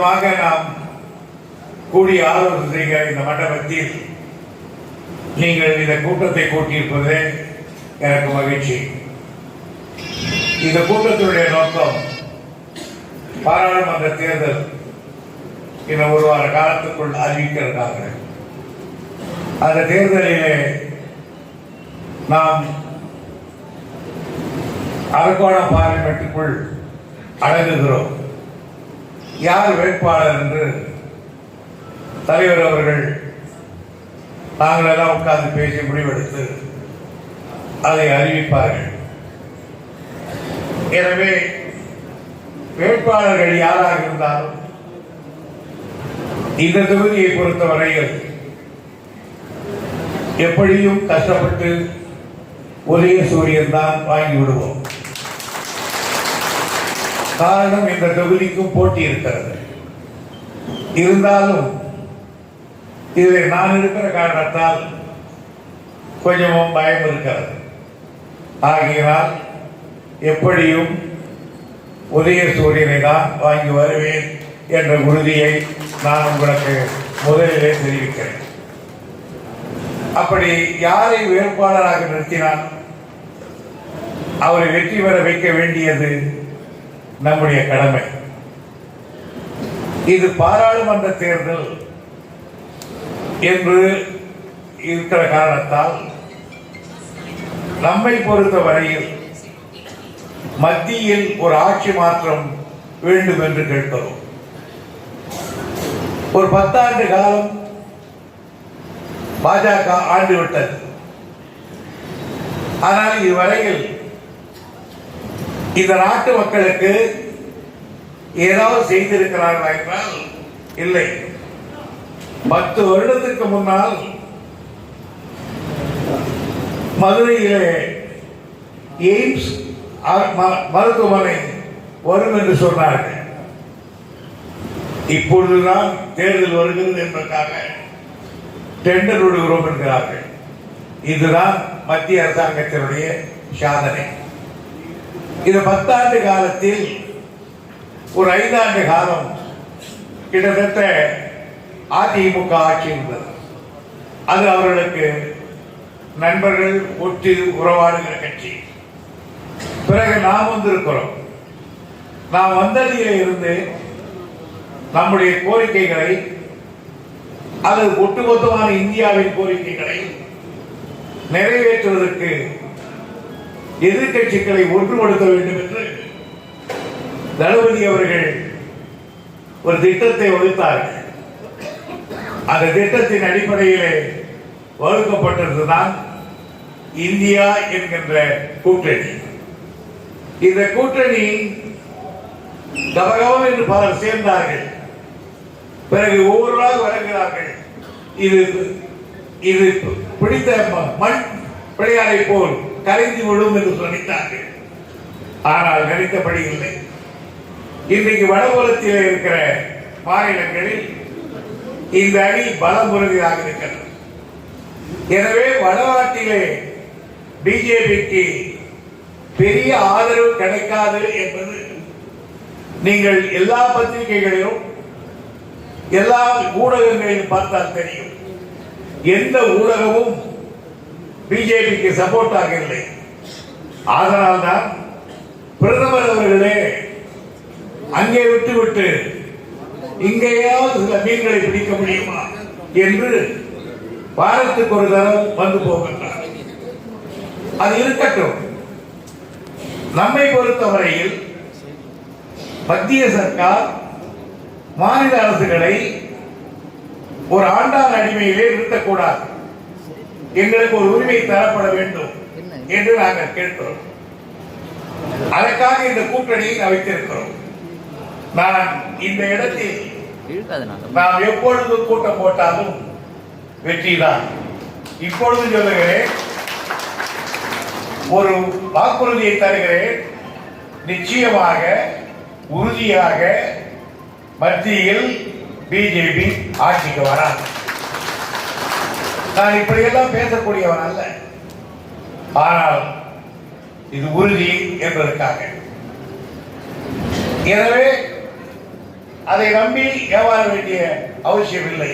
வழக்கமாக நாம் கூடி ஆலோசனை இந்த மண்டபத்தில் நீங்கள் இந்த கூட்டத்தை கூட்டியிருப்பது எனக்கு மகிழ்ச்சி. இந்த கூட்டத்தினுடைய நோக்கம் பாராளுமன்ற தேர்தல் இன்னும் ஒரு வார காலத்துக்குள் அறிவிக்கிறதாக அந்த தேர்தலிலே நாம் அரக்கோணம் பார்லிமெண்ட்டுக்குள் அடங்குகிறோம். யார் வேட்பாளர் என்று தலைவர் அவர்கள் நாங்கள் எல்லாம் உட்கார்ந்து பேசி முடிவெடுத்து அதை அறிவிப்பார்கள். எனவே வேட்பாளர்கள் யாராக இருந்தாலும் இந்த தொகுதியை பொறுத்தவரையில் எப்படியும் கஷ்டப்பட்டு உதய சூரியன் தான் வாங்கி விடுவோம். காரணம் இந்த தொகுதிக்கும் போட்டி இருக்கிறது. இருந்தாலும் இதில் நான் இருக்கிற காரணத்தால் கொஞ்சமும் பயம் இருக்கிறது. ஆகையினால் எப்படியும் உதய சூரியனை தான் வாங்கி வருவேன் என்ற உறுதியை நான் உங்களுக்கு முதலிலே தெரிவிக்கிறேன். அப்படி யாரை வேட்பாளராக நிறுத்தினால் அவரை வெற்றி பெற வைக்க வேண்டியது நம்முடைய கடமை. இது பாராளுமன்ற தேர்தல் என்று இருக்கிற காரணத்தால் நம்மை பொறுத்த வரையில் மத்தியில் ஒரு ஆட்சி மாற்றம் வேண்டும் என்று கேட்கிறோம். ஒரு பத்தாண்டு காலம் பாஜக ஆண்டு விட்டது ஆனால் இதுவரையில் இந்த நாட்டு மக்களுக்கு ஏதாவது செய்திருக்கிறார்களா என்றால் இல்லை. பத்து வருடத்துக்கு முன்னால் மதுரையிலே எய்ம்ஸ் அ- ம- மருத்துவமனை வரும் என்று சொன்னார்கள். இப்பொழுதுதான் தேர்தல் வருகிறது என்பதற்காக டெண்டர் விடுகிறோம் என்கிறார்கள். இதுதான் மத்திய அரசாங்கத்தினுடைய சாதனை. இது பத்தாண்டு காலத்தில் ஒரு ஐந்தாண்டு காலம் கிட்டத்தட்ட அதிமுக ஆட்சி இருந்தது அது அவர்களுக்கு நண்பர்கள் ஒட்டி உறவாடுகிற கட்சி. பிறகு நாம் வந்திருக்கிறோம். நாம் வந்ததிலே இருந்து நம்முடைய கோரிக்கைகளை அல்லது ஒட்டுமொத்தமான இந்தியாவின் கோரிக்கைகளை நிறைவேற்றுவதற்கு எதிர்க்கட்சிகளை ஒன்றுபடுத்த வேண்டும் என்று தளபதி அவர்கள் ஒரு திட்டத்தை வகுத்தார்கள் அந்த திட்டத்தின் அடிப்படையிலே வகுக்கப்பட்டதுதான் இந்தியா என்கின்ற கூட்டணி. இந்த கூட்டணி கபகவம் என்று பலர் சேர்ந்தார்கள். பிறகு ஒவ்வொருவராக வருகிறார்கள் இது இது பிடித்த ம- மண் பிள்ளையாரை போல் கரைந்து விழும் என்று நினைத்தார்கள் ஆனால் நினைத்தபடி இல்லை. இன்றைக்கு வடபுலத்தில் இருக்கிற மாநிலங்களில் இந்த அணி பலம் உறுதியாக இருக்கிறது. எனவே வடநாட்டிலே பிஜேபிக்கு பெரிய ஆதரவு கிடைக்காது என்பது நீங்கள் எல்லா பத்திரிகைகளிலும் எல்லா ஊடகங்களையும் பார்த்தால் தெரியும். எந்த ஊடகமும் பிஜேபிக்கு சப்போர்ட்டாக இல்லை. அதனால்தான் பிரதமர் அவர்களே அங்கே விட்டுவிட்டு இங்கேயாவது சில மீன்களை பிடிக்க முடியுமா என்று வாரத்துக்கு ஒரு தரம் வந்து போகின்றார். அது இருக்கட்டும். நம்மை பொறுத்தவரையில் மத்திய சர்க்கார் மாநில அரசுகளை ஒரு ஆண்டான் அடிமையிலே நிறுத்தக்கூடாது. எங்களுக்கு ஒரு உரிமை தரப்பட வேண்டும் என்று நாங்கள் கேட்கிறோம். அதற்காக இந்த கூட்டணியை அமைத்திருக்கிறோம் நான் இந்த இடத்தில் நாம் எப்பொழுது கூட்டம் போட்டாலும் வெற்றிதான் இப்பொழுது சொல்லுகிறேன் ஒரு வாக்குறுதியை தருகிறேன். நிச்சயமாக உறுதியாக மத்தியில் பிஜேபி ஆட்சிக்கு வராது. நான் இப்படியெல்லாம் பேசக்கூடியவன் அல்ல. ஆனால் இது உறுதி என்பதற்காக. எனவே அதை நம்பி ஏமாற வேண்டிய அவசியமில்லை.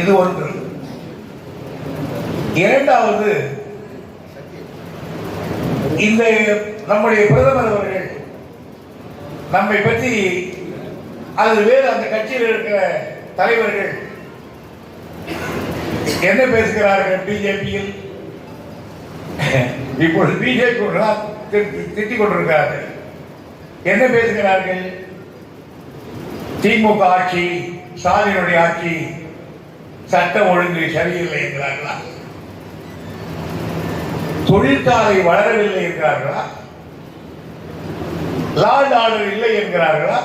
இது ஒன்று. இரண்டாவது இந்த நம்முடைய பிரதமர் அவர்கள் நம்மை பற்றி அது வேறு அந்த கட்சியில் இருக்கிற தலைவர்கள் என்ன பேசுகிறார்கள் பிஜேபியில் இப்பொழுது பிஜேபி திட்டிக் கொண்டிருக்கிறார்கள். என்ன பேசுகிறார்கள்? திமுக ஆட்சி ஸ்டாலினுடைய ஆட்சி சட்டம் ஒழுங்கு சரியில்லை என்கிறார்களா தொழிற்சாலை வளரவில்லை என்கிறார்களா லார்ட் ஆர்டர் இல்லை என்கிறார்களா?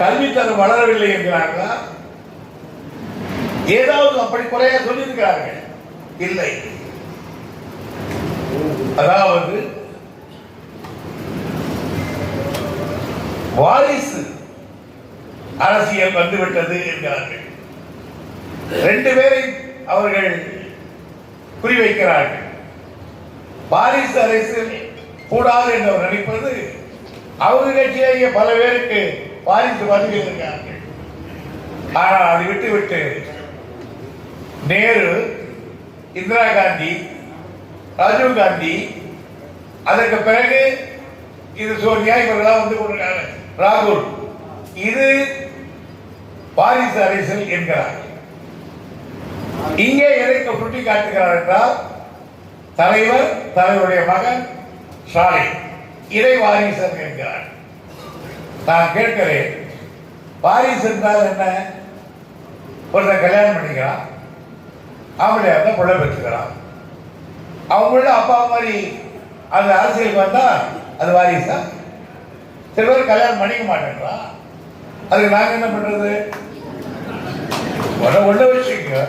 கல்வித்தரம் வளரவில்லை என்கிறார்களா? ஏதாவது அப்படி குறைய சொல்லியிருக்கிறார்கள். இல்லை. அதாவது வாரிசு அரசியல் வந்துவிட்டது என்கிறார்கள். ரெண்டு பேரை அவர்கள் குறிவைக்கிறார்கள். வாரிசு அரசியல் கூடாது என்று அவர் நினைப்பது அவங்க கட்சியிலேயே பல பேருக்கு வாரிசு பதவி இருக்கிறார்கள் ஆனால் அதை விட்டு விட்டு நேரு இந்திரா காந்தி ராஜீவ் காந்தி அதற்கு பிறகு இது சோனியா இவர்களாம் வந்து கொண்டிருக்காங்க. ராகுல் இது பாரிசு அரசியல் என்கிறார். இங்கே எதற்கு சுட்டி காட்டுகிறார் என்றால் தலைவர் தலைவருடைய மகன் ஸ்டாலின் இதை வாரிசன் என்கிறார். நான் கேட்கிறேன் வாரிசு என்றால் என்ன? ஒருத்தர் கல்யாணம் பண்ணிக்கிறான். அவங்களுடைய அந்த பிள்ளை பெற்றுக்கிறான் அவங்களோட அப்பா மாதிரி அந்த அரசியலுக்கு வந்தா அது வாரிசா? சில பேர் கல்யாணம் பண்ணிக்க மாட்டேங்கிறான் அதுக்கு நாங்க என்ன பண்றது? ஒன்ன ஒண்ணு வச்சுக்க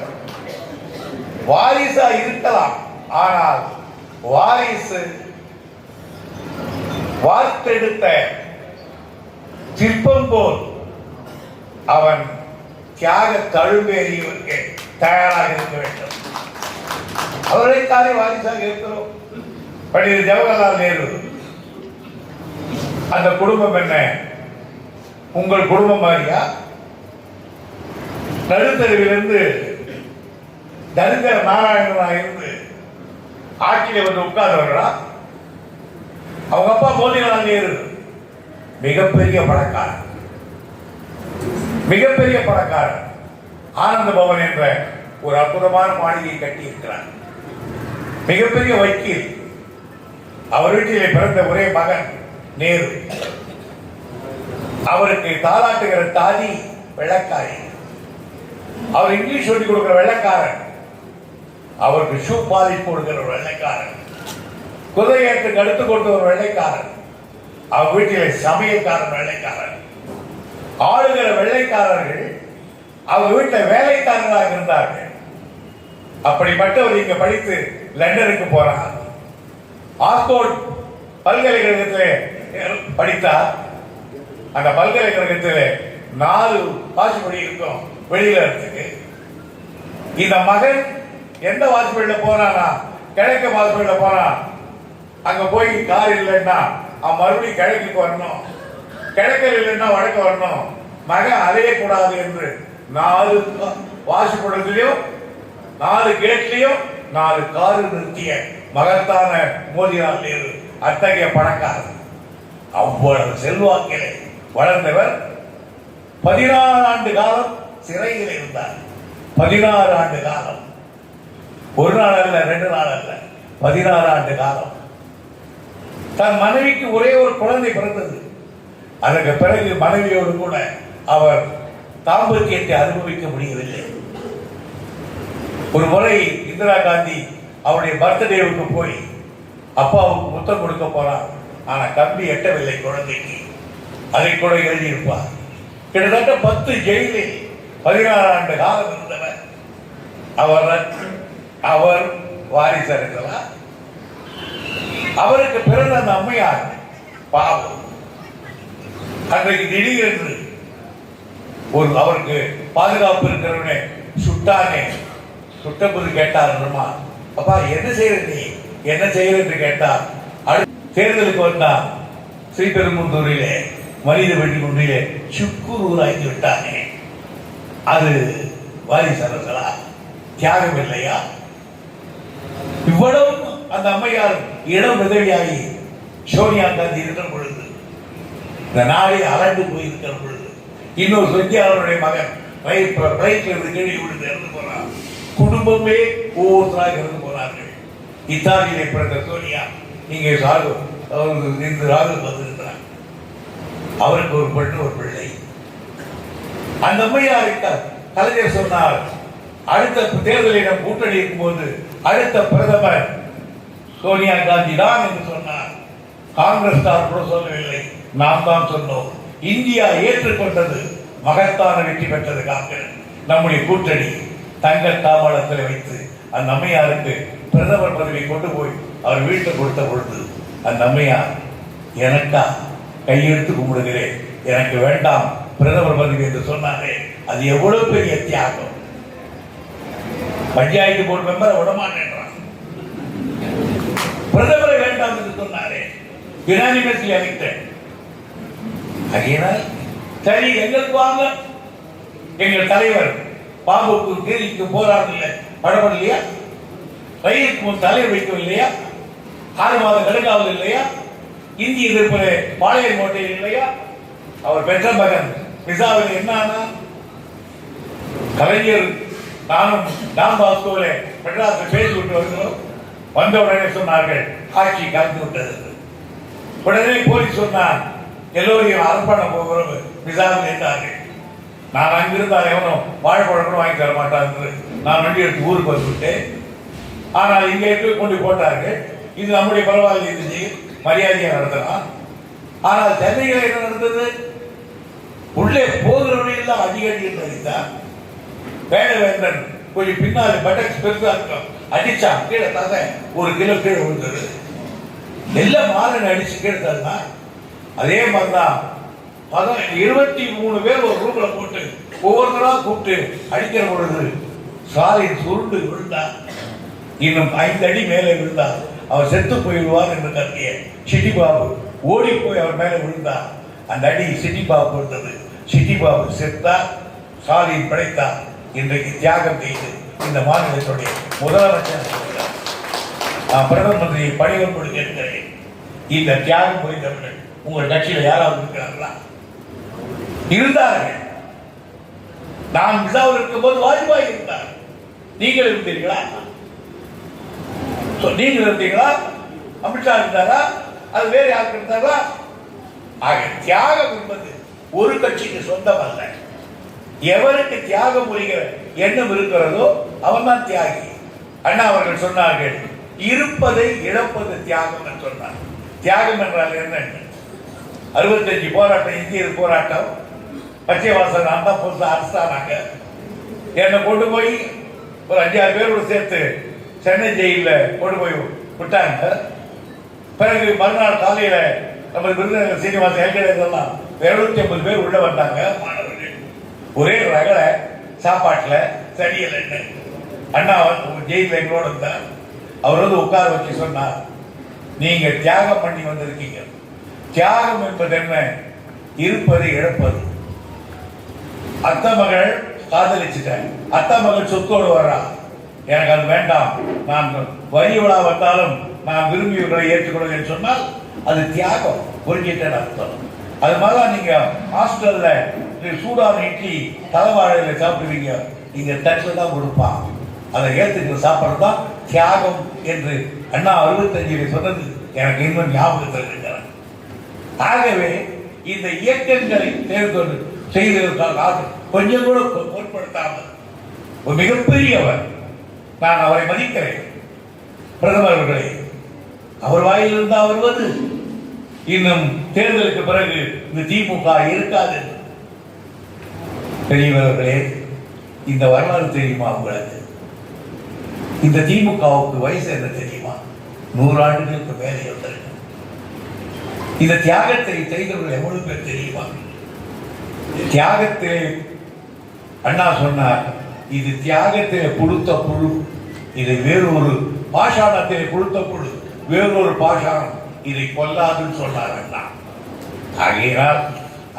வாரிசா இருக்கலாம். ஆனால் வாரிசு வார்த்தெடுத்த சிற்பம் போல் அவன் தியாக தழுவேறியவருக்கு தயாராக இருக்க வேண்டும். அவரைத்தானே வாரிசாக இருக்கிறோம் பண்டித ஜவஹர்லால் நேரு அந்த குடும்பம் என்ன? உங்கள் குடும்பம் மாதிரியா? நடுத்தருவிலிருந்து தரித்திர நாராயணனாக இருந்து ஆட்சியில் வந்து உட்கார்ந்தவர்களா? அவங்க அப்பா மோதிலால் நேரு மிகப்பெரிய பணக்காரர். மிகப்பெரிய பணக்காரர். ஆனந்த பவன் என்ற ஒரு அற்புதமான மாளிகை கட்டி இருக்கிறார் மிகப்பெரிய வக்கீல். அவர் வீட்டிலே பிறந்த ஒரே மகன் நேரு. அவருக்கு தாளாட்டுகிற தாதி வெள்ளக்காரி. அவர் இங்கிலீஷ் சொல்லி கொடுக்கிற வெள்ளக்காரன். அவருக்கு ஷூ பாலிஷ் கொடுக்கிற ஒரு வெள்ளைக்காரன். குதிரையேற்றுக்கு அடுத்து கொடுத்த ஒரு வெள்ளைக்காரன். அவர் வீட்டிலே சமையல்காரன் வெள்ளைக்காரன். ஆளுகிற வெள்ளைக்காரர்கள் அவர் வீட்டில் வேலைக்காரர்களாக இருந்தார்கள். அப்படிப்பட்டவர் இங்க படித்து லண்டனுக்கு போறார். ஆக்ஸ்போர்ட் பல்கலைக்கழகத்தில் படித்தார். அந்த பல்கலைக்கழகத்தில் நாலு வாசிப்படி இருக்கும் வெளியில இருக்கு இந்த மகன் எந்த வாசிப்படியில போனானா கிழக்கு வாசிப்படியில போனான் அங்க போய் கார் இல்லைன்னா அவன் மறுபடியும் கிழக்குக்கு வரணும். கிழக்கில் இல்லைன்னா வடக்கு வரணும். மகன் அலையக்கூடாது என்று நாலு வாசிப்படத்திலையும் நாலு கேட்லயும் நாலு காரு நிறுத்திய மகத்தான மோதிலால் நேரு அத்தகைய பணக்காரர் அவ்வளவு செல்வாக்கிலே வளர்ந்தவர் பதினாறு ஆண்டு காலம் சிறையில் இருந்தார். பதினாறு ஆண்டு காலம். ஒரு நாள் அல்ல ரெண்டு நாள் அல்ல பதினாறு ஆண்டு காலம். தன் மனைவிக்கு ஒரே ஒரு குழந்தை பிறந்தது. அதற்கு பிறகு மனைவியோடு கூட அவர் தாம்பத்தியத்தை அனுபவிக்க முடியவில்லை. ஒரு முறை இந்திரா காந்தி அவருடைய பர்த்டேவுக்கு போய் அப்பாவுக்கு முத்தம் கொடுக்க போறான் ஆனா கம்பி எட்டவில்லை குழந்தைக்கு. அதை கூட எழுதியிருப்பார். கிட்டத்தட்ட பத்து ஜெயிலில் பதினாறு ஆண்டு காலம் இருந்தவர். அவர் அவர் வாரிசு இருக்கலாம் அவருக்கு பிறந்த அந்த அம்மையார் பாவம். அன்றைக்கு திடீரென்று ஒரு அவருக்கு பாதுகாப்பு இருக்கிறவனே சுட்டானே. சுட்டபோது கேட்டார் அம்மா அப்பா என்ன செய்யற நீ? என்ன செய்யற என்று கேட்டார். தேர்தலுக்கு வந்தா ஸ்ரீபெரும்புத்தூரிலே மனித வெட்டி ஒன்றிலே ஊராக்கி விட்டானே. அது வாரிசு அரசலா தியாகம் இல்லையா? இவ்வளவு அந்த அம்மையார் இடம் உதவியாகி சோனியா காந்தி இருக்கிற பொழுது இந்த நாளை அரண்டு போயிருக்கிற பொழுது இன்னொரு சொத்தியாளருடைய மகன். ரயில் ரயில்ல இருந்து விழுந்து இறந்து போனார் குடும்பமே ஒவ்வொருத்தராக இறந்து போனார்கள். இத்தாலியிலே பிறந்த சோனியா இங்கே சாகு அவருக்கு இந்த ராகுல் வந்திருக்கிறார். அவருக்கு ஒரு பெண்ணு ஒரு பிள்ளை. அந்த அம்மையாருக்கு கலைஞர் சொன்னார் அடுத்த தேர்தலிடம் கூட்டணி இருக்கும்போது அடுத்த பிரதமர் சோனியா காந்தி தான் என்று சொன்னார். காங்கிரஸ் கூட சொல்லவில்லை. நாம் தான் சொன்னோம். இந்தியா ஏற்றுக்கொண்டது மகத்தான வெற்றி பெற்றதுக்காக நம்முடைய கூட்டணி தங்க தாபாளத்தில் வைத்து அந்த அம்மையாருக்கு பிரதமர் பதவி கொண்டு போய் அவர் வீட்டில் கொடுத்த பொழுது அந்த அம்மையார் எனக்கா? கையெழுத்து கும்பிடுகிறேன். எனக்கு வேண்டாம். பிரதமர் பதவி என்று சொன்னாரே. அது எவ்வளவு பெரிய தியாகம். பஞ்சாயத்து போர்டு மெம்பரை விடமாட்டேன்றான். பிரதமரை வேண்டாம் என்று சொன்னாரே. யுனானிமஸ்லி அளித்தேன் ஆகையினால் சரி எங்களுக்கு வாங்க எங்கள் தலைவர் பாபுக்கு கேலிக்கு போராடல படப்படலையா? ரயிலுக்கு முன் தலைவர் இல்லையா ஆறு மாதம் கடுக்காவது இல்லையா? இந்திய பாளையர் கோட்டை இல்லையா? அவர் பெற்ற மகன் விசாவில் என்ன கலைஞர் நானும் டாம் பாஸ்கோவிலே மெட்ராஸில் பேசி விட்டு வருகிறோம். வந்த உடனே சொன்னார்கள் ஆட்சி கலந்து விட்டது. உடனே போலீஸ் சொன்னார் எல்லோரையும் அர்ப்பண போகிறவங்க விசாரணை என்றார்கள் நான் அங்கிருந்தால் எவனும் வாழைப்பழம் கூட வாங்கி தர மாட்டான் நான் வண்டி எடுத்து ஊருக்கு வந்துவிட்டேன் ஆனால் இங்கே போய் கொண்டு போட்டார்கள். இது நம்முடைய பரவாயில்லை இருந்துச்சு மரியாதையாக நடத்தலாம். ஆனால் சென்னையில் என்ன நடந்தது? உள்ளே போகிறவர்கள் தான் அதிகாரி என்று அறிந்தார் வேடவேந்தன் கொஞ்சம் பின்னால் பட்டக்ஸ் பெருசா இருக்கும். அடிச்சா கீழே தாங்க ஒரு கிலோ கீழே விழுந்தது. எல்லாம் மாறன் அடிச்சு கீழே தான் அதே மாதிரி தான் பதம் இருபத்தி மூணு பேர் ஒரு ரூம்ல போட்டு ஒவ்வொருத்தரா கூப்பிட்டு அடிக்கிற பொழுது சாலை சுருண்டு விழுந்தார் இன்னும் ஐந்து அடி மேலே விழுந்தார் அவர் செத்து போயிடுவார் என்று கருதிய சிட்டி பாபு ஓடி போய் அவர் மேலே விழுந்தார் அந்த அடி சிட்டி பாபு சிட்டிபாபு சிட்டி பாபு செத்தார் ஸ்டாலின் படைத்தார் இன்றைக்கு தியாகம் செய்து இந்த மாநிலத்துடைய முதலமைச்சர் நான் பிரதம மந்திரியை பணிவர் கொடுக்க இருக்கிறேன் இந்த தியாகம் புரிந்தவர்கள் உங்கள் கட்சியில் யாராவது இருக்கிறார்களா? இருந்தார்கள். நான் மிசாவில் இருக்கும்போது வாஜ்பாய் இருந்தார் நீங்கள் இருந்தீர்களா? நீங்கள் இருந்தீங்களா அமித்ஷா இருந்தாரா? அது வேறு யாருக்கு இருந்தாரா ஆக தியாகம் என்பது ஒரு கட்சிக்கு சொந்தம் அல்ல எவருக்கு தியாகம் புரிகிற எண்ணம் இருக்கிறதோ அவன் தான் தியாகி. அண்ணா அவர்கள் சொன்னார்கள் இருப்பதை இழப்பது தியாகம் என்று சொன்னார். தியாகம் என்றால் என்ன? அறுபத்தஞ்சு போராட்டம் இந்திய போராட்டம். பச்சைவாசன் அண்ணா புதுசு தான் அரசானாங்க. என்னை கொண்டு போய் ஒரு அஞ்சாறு பேரோடு சேர்த்து சென்னை ஜெயிலில் கொண்டு போய் விட்டாங்க. பிறகு மறுநாள் காலையில் நம்ம விருதுநகர் சீனிவாசன் ஏற்கனவேலாம் இருநூத்தி ஐம்பது பேர் உள்ள வந்தாங்க. மாணவர்கள் ஒரே ரகல சாப்பாட்டில் சரியலைன்னு அண்ணா வந்து ஜெயிலில் எங்களோட இருந்தார். அவர் வந்து உட்கார வச்சு சொன்னார் நீங்கள் தியாகம் பண்ணி வந்திருக்கீங்க. தியாகம் என்பது என்ன இருப்பது இழப்பது. அத்த மகள் காதலிச்சுட்டேன் அத்த மகள் சொத்தோடு வர்றா. எனக்கு அது வேண்டாம். நான் வரி விழா வந்தாலும் நான் விரும்பியவர்களை ஏற்றுக்கொள்வேன் சொன்னால் அது தியாகம். புரிஞ்சிட்டேன் அர்த்தம். அது மாதிரி தான் நீங்க ஹாஸ்டல்ல சூடான இட்லி தலைவாழையில சாப்பிடுவீங்க. நீங்க தட்டில் தான் கொடுப்பான் அதை ஏற்றுக்கிற சாப்பிட்றது தான் தியாகம் என்று அண்ணா அறுபத்தஞ்சில் சொன்னது எனக்கு இன்னும் ஞாபகத்தில் இருக்கிறேன் ஆகவே இந்த இயக்கங்களை தேர்தல் செய்திருந்தால் கொஞ்சம் கூட பொருட்படுத்தாமல் ஒரு மிகப்பெரியவர் நான் அவரை மதிக்கிறேன். பிரதமர் அவர்களே அவர் வாயிலிருந்து வருவது இன்னும் தேர்தலுக்கு பிறகு இந்த திமுக இருக்காது பெரியவர்களே இந்த வரலாறு தெரியுமா உங்களுக்கு? இந்த திமுகவுக்கு வயசு என்ன தெரியுமா? நூறாண்டுகளுக்கு மேலே வந்திருக்கு. இந்த தியாகத்தை செய்தவர்கள் எவ்வளவு பேர் தெரியுமா? தியாகத்தில் அண்ணா சொன்னார் இது தியாகத்தில் கொடுத்த புழு இது வேறொரு பாஷாணத்தில் கொடுத்த புழு வேறொரு பாஷாணம் இதை கொல்லாதுன்னு சொன்னார் அண்ணா. ஆகையினால்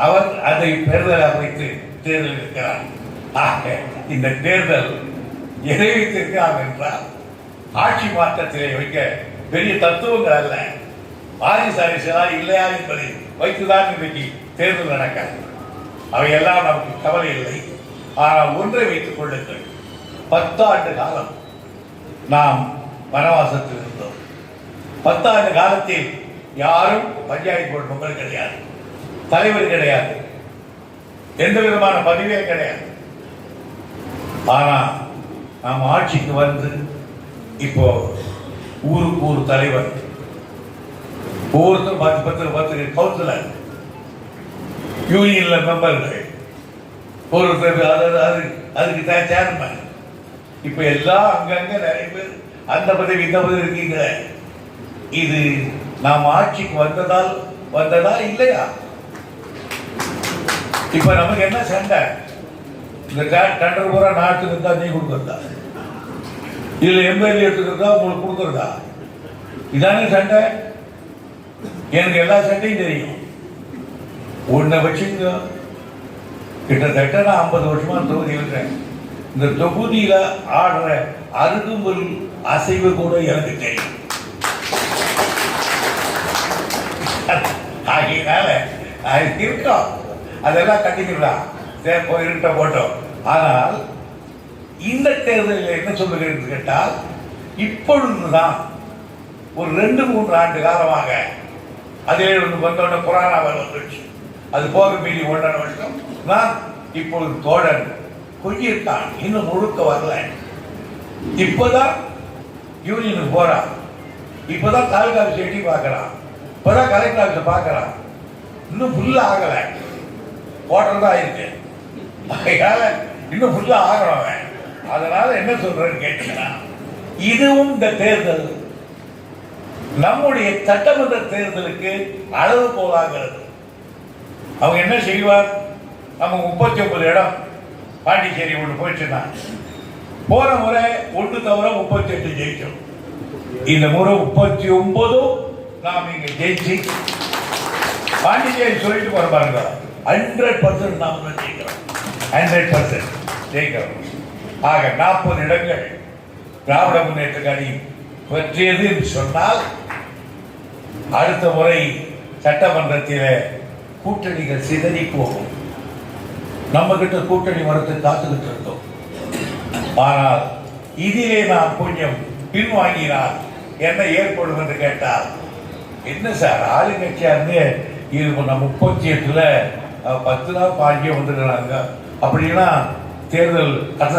அவர் அதை தேர்தலாக வைத்து தேர்தல் இருக்கிறார். ஆக இந்த தேர்தல் எதை வைத்திருக்கிறார் என்றால் ஆட்சி மாற்றத்திலே வைக்க பெரிய தத்துவங்கள் அல்ல. வாரிசு அரசியலாக இல்லையா என்பதை வைத்துதான் இன்றைக்கு தேர்தல் நடக்காது. அவையெல்லாம் நமக்கு கவலை இல்லை. ஆனால் ஒன்றை வைத்துக் கொள்ளுங்கள். பத்தாண்டு காலம் நாம் வனவாசத்தில் இருந்தோம். பத்தாண்டு காலத்தில் யாரும் பஞ்சாயத்து போர்டு மெம்பர் கிடையாது. தலைவர் கிடையாது. எந்த விதமான பதவியே கிடையாது. ஆனால் நாம் ஆட்சிக்கு வந்து இப்போ ஊருக்கு ஊர் தலைவர் ஒவ்வொருத்தரும் பத்து பத்து பத்து கவுன்சிலர் யூனியன்ல மெம்பர்கள் ஒருத்தர் அதாவது அது அதுக்கு தான் சேர்மன் இப்ப எல்லாம் அங்கங்க நிறைய பேர் அந்த பதவி இந்த பதவி இருக்கீங்க இது நாம் ஆட்சிக்கு வந்ததால் வந்ததா இல்லையா? இப்ப நமக்கு என்ன சண்டை? இந்த டெண்டர் பூரா நாட்டுக்கு இருந்தா நீ கொடுக்கறதா? இதுல எம்எல்ஏ எடுத்துக்கிறதா உங்களுக்கு கொடுக்கறதா? இதானே சண்டை? எனக்கு எல்லா சண்டையும் தெரியும். உன்னை வச்சுங்க. கிட்டத்தட்ட நான் ஐம்பது வருஷமா தொகுதி இருக்கிறேன். இந்த தொகுதியில ஆடுற அருகும்பல் அசைவு கூட எனக்கு தெரியும். ஆகியனால அது இருக்கோம் அதெல்லாம் கட்டிக்கலாம் இருட்ட போட்டோம். ஆனால் இந்த தேர்தலில் என்ன சொல்லுகிறது கேட்டால் இப்பொழுதுதான் ஒரு ரெண்டு மூன்று ஆண்டு காலமாக அதிலே வந்து வந்தோட புராணாவில் வந்துடுச்சு அது போக மீறி ஒன்றரை வருஷம் நான் இப்பொழுது தோழன் கொஞ்சிருக்கான் இன்னும் முழுக்க வரல. இப்போதான் யூனியனுக்கு போறான். இப்போதான் தாலுகா ஆஃபீஸ் எட்டி பார்க்கறான். இப்போதான் கலெக்டர் ஆஃபீஸை பார்க்கறான். இன்னும் ஃபுல்லாக ஆகலை. ஓட்டர் தான் ஆயிருக்கு. அதனால இன்னும் ஃபுல்லாக ஆகிறவன் அவன். என்ன சொல்கிறேன்னு கேட்டீங்கன்னா இதுவும் இந்த தேர்தல். நம்முடைய சட்டமன்ற தேர்தலுக்கு அளவு போலாகிறது அவங்க என்ன செய்வார்? நம்ம முப்பத்தி ஒன்பது இடம் பாண்டிச்சேரி ஒன்று போயிடுச்சுன்னா போன முறை ஒன்று தவிர முப்பத்தி எட்டு ஜெயிச்சோம். இந்த முறை முப்பத்தி ஒன்பதும் நாம் இங்க ஜெயிச்சு பாண்டிச்சேரி சொல்லிட்டு போற பாருங்க. ஹண்ட்ரட் பர்சன்ட் நாம் தான் ஜெயிக்கிறோம். Hundred percent ஜெயிக்கிறோம். ஆக நாற்பது இடங்கள் திராவிட முன்னேற்ற கழகம் பெற்றியது என்று சொன்னால் அடுத்த முறை சட்டமன்றத்தில் கூட்டணிகள் சிதறி போகும். நம்ம கிட்ட கூட்டணி வரத்துக்கு காத்துக்கிட்டு இருந்தோம். ஆனால் இதிலே நாம் கொஞ்சம் பின்வாங்கினால் என்ன ஏற்படும் என்று கேட்டால் என்ன சார் ஆளுங்கட்சியா இருந்து இது நம்ம முப்பத்தி எட்டுல பத்து நாள் பாஞ்சியம் வந்துடுறாங்க அப்படின்னா தேர்தல்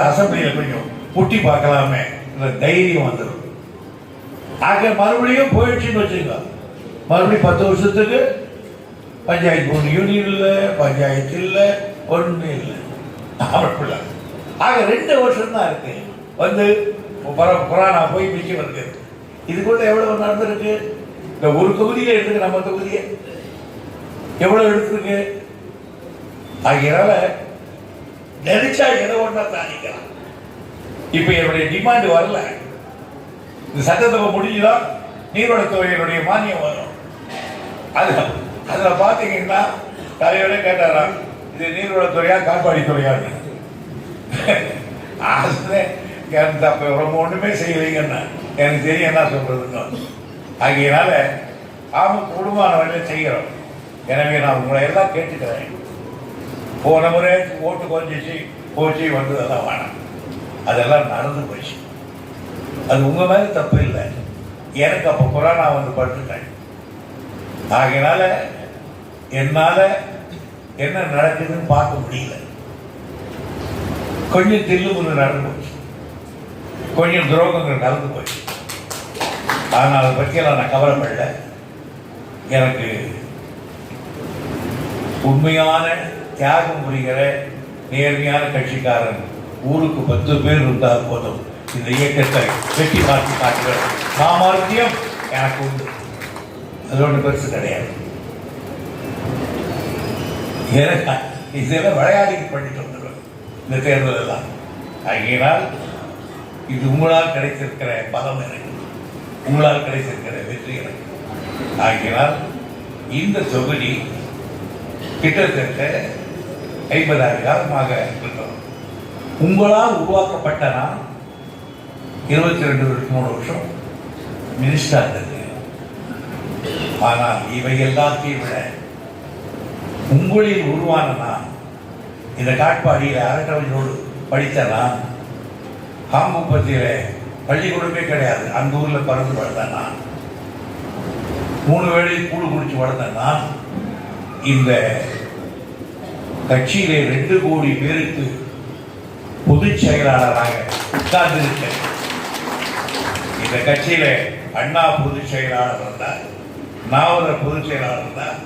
அசம்பிளியில் கொஞ்சம் முட்டி பார்க்கலாமே. இந்த தைரியம் வந்துடும் ஆக மறுபடியும் போயிடுச்சுன்னு வச்சுங்க மறுபடியும் பத்து வருஷத்துக்கு பஞ்சாயத்து ஒன்று யூனியன் இல்லை பஞ்சாயத்து இல்லை ஒன்று இல்லை. அப்படில ஆக ரெண்டு வருஷம் தான் இருக்கு. வந்து புற- புராணா போய் மிச்சம் இருக்கு இதுக்குள்ள எவ்வளவு நடந்திருக்கு? இந்த ஒரு தொகுதியில எடுத்துக்க நம்ம தொகுதியை. எவ்வளவு எடுத்திருக்கு? ஆகையினால நினைச்சா எதை ஒன்றா தாண்டிக்கலாம் இப்போ என்னுடைய டிமாண்ட் வரல. இந்த சட்டத்தை முடிஞ்சுதான் நீர்வளத்துறையினுடைய மானியம் வரும். அது அதுல பாத்தீங்கன்னா தலைவரே கேட்டாராம் இது நீர்வளத்துறையா காட்பாடித்துறையா அந்த ரொம்ப ஒண்ணுமே செய்யலைங்கன்னா எனக்கு தெரியும் என்ன சொல்றதுன்னு. ஆகையினால ஆமாம் குடும்பமான வழியில செய்கிறோம் எனவே நான் உங்களை எல்லாம் கேட்டுக்கிறேன். போன முறை ஓட்டு குறைஞ்சிச்சு போச்சு வந்ததெல்லாம் வேணாம். அதெல்லாம் நடந்து போச்சு. அது உங்கள் மேலே தப்பு இல்லை. எனக்கு அப்போ கொரோனா வந்து பட்டுட்டேன் ஆகையினால என்னால் என்ன நடக்குதுன்னு பார்க்க முடியல. கொஞ்சம் தில்லுமுள்ளு நடந்து போச்சு. கொஞ்சம் துரோகங்கள் நடந்து போச்சு. ஆனால் அதை பற்றியெல்லாம் நான் கவலைப்படல. எனக்கு உண்மையான தியாகம் புரிகிற நேர்மையான கட்சிக்காரன் ஊருக்கு பத்து பேர் இருந்தால் போதும். இந்த இயக்கத்தை வெற்றி பார்த்து காட்டுகிற சாமர்த்தியம் எனக்கு உண்டு. அது ஒன்று பெருசு கிடையாது. இதெல்லாம் விளையாடி பண்ணிட்டு வந்துடுவேன். இந்த தேர்தல் எல்லாம் ஆகியனால் இது உங்களால் கிடைத்திருக்கிற பலம் எனக்கு. உங்களால் கிடைத்திருக்கிற வெற்றி எனக்கு. ஆகையினால் இந்த தொகுதி கிட்டத்தட்ட ஐம்பதாயிரம் காலமாக இருக்கிறோம் உங்களால் உருவாக்கப்பட்ட நான் இருபத்தி ரெண்டு மூணு வருஷம் மினிஸ்டர் இருந்தது ஆனால் இவை எல்லாத்தையும் விட உங்களில் உருவான நான் இந்த காட்பாடியில் அரட்டவஞ்சோடு படித்த நான் காம்புப்பத்தியில் பள்ளிக்கூடமே கிடையாது அந்த ஊரில் பறந்து வளர்ந்த நான் மூணு வேளை கூடு குடிச்சு வளர்ந்த நான் இந்த கட்சியிலே ரெண்டு கோடி பேருக்கு பொதுச் செயலாளராக உட்கார்ந்திருக்கேன் இந்த கட்சியில அண்ணா பொதுச் செயலாளர் இருந்தார். நாவலர் பொதுச் செயலாளர் இருந்தார்.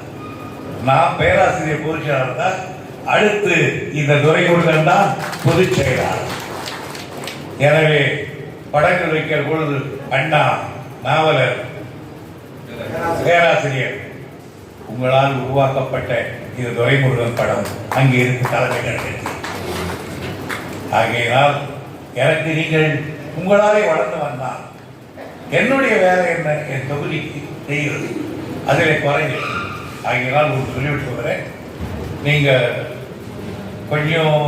நான் பேராசிரியர் பொதுச் செயலாளர் இருந்தார். அடுத்து இந்த துறைமுருகன் தான் பொதுச் செயலாளர். எனவே படங்கள் வைக்கிற பொழுது அண்ணா நாவலர் பேராசிரியர் உங்களால் உருவாக்கப்பட்ட இந்த துரைமுருகன் படம் அங்கே இருக்கு தலைமை கழகத்தில். ஆகையினால் எனக்கு நீங்கள் உங்களாலே வளர்ந்து வந்தான் என்னுடைய வேலை என்ன? என் தொகுதிக்கு செய்கிறது அதில் குறைஞ்சு ஆகியனால் ஒரு சொல்லிவிட்டு வரேன் நீங்கள் கொஞ்சம்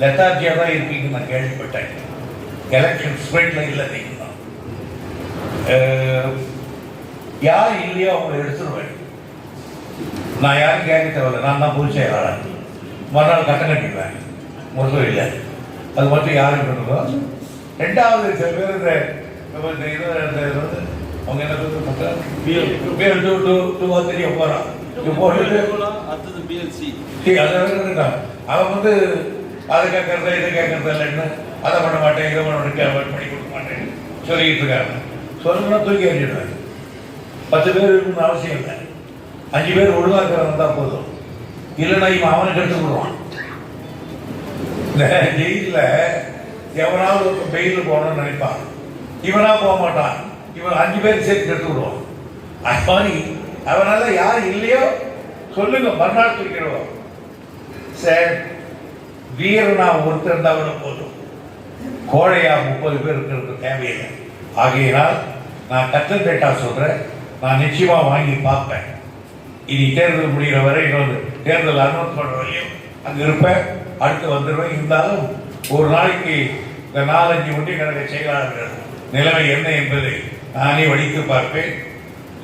லெத்தார்ஜியாக தான் இருக்கீங்கன்னு நான் கேள்விப்பட்டேன். எலெக்ஷன் ஸ்ப்ரெட்டில் இல்லை நீங்கள் யார் இல்லையோ அவங்களை எடுத்துருவேன். நான் யாரும் கேட்க தேவையில்ல. நான் தான் பொதுச் செயலாளர். மறுநாள் கட்டம் கட்டிடுவேன். முதல்ல இல்லை. அது மட்டும் யாரும் பண்ணுதோ ரெண்டாவது சில பேர் இந்த இந்த இது இந்த இது வந்து அவங்க என்ன சொல்றது பேர் டூ டூ டூ தெரிய போகிறான் இப்போ அடுத்தது பிஎல்சி சரி, அவன் வந்து அதை கேட்கறது இதை கேட்கறது இல்லைன்னு அதை பண்ண மாட்டேன் இதை பண்ண மாட்டேன் பண்ணி கொடுக்க மாட்டேன் சொல்லிக்கிட்டு இருக்காங்க சொல்லணும்னா தூக்கி எறிஞ்சிடுவேன் பத்து பேர் இருக்கணும்னு அவசியம் இல்லை அஞ்சு பேர் ஒழுங்காக்கிறவங்க தான் போதும் இல்லைன்னா இவன் அவனை கெடுத்து விடுவான் இந்த ஜெயிலில் எவனாவது பெயில் போகணும்னு நினைப்பான் இவனா போக மாட்டான். இவன் அஞ்சு பேர் சேர்த்து கெட்டு விடுவான். அது மாதிரி அவனால யார் இல்லையோ சொல்லுங்க மறுநாள் தூக்கிடுவோம் சார் வீரனா ஒருத்தர் இருந்தால் கூட போதும். கோழையா முப்பது பேர் இருக்கிறது தேவையில்லை. ஆகையினால் நான் கத்தல் டேட்டா சொல்றேன். நான் நிச்சயமா வாங்கி பார்ப்பேன். இனி தேர்தல் முடிகிற வரை இன்னொரு தேர்தல் அனௌன்ஸ் பண்ற வரையும் அங்கே இருப்பேன். அடுத்து வந்துடுவேன். இருந்தாலும் ஒரு நாளைக்கு இந்த நாலஞ்சு ஒன்றிய கணக்கு செயலாளர்கள் நிலைமை என்ன என்பதை நானே வடித்து பார்ப்பேன்.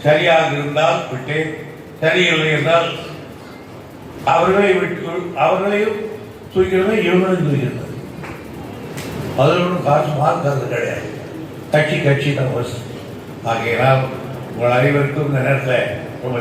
சரியாக இருந்தால் விட்டேன். சரியில்லை என்றால் அவர்களை விட்டு அவர்களையும் தூக்கிடுவது இவங்களும் தூக்கிடுவது அதில் ஒன்றும் காசு மாறுக்கிறது கிடையாது. கட்சி கட்சி தான் ஆகையினால் உங்கள் அனைவருக்கும் இந்த நேரத்தில் ரொம்ப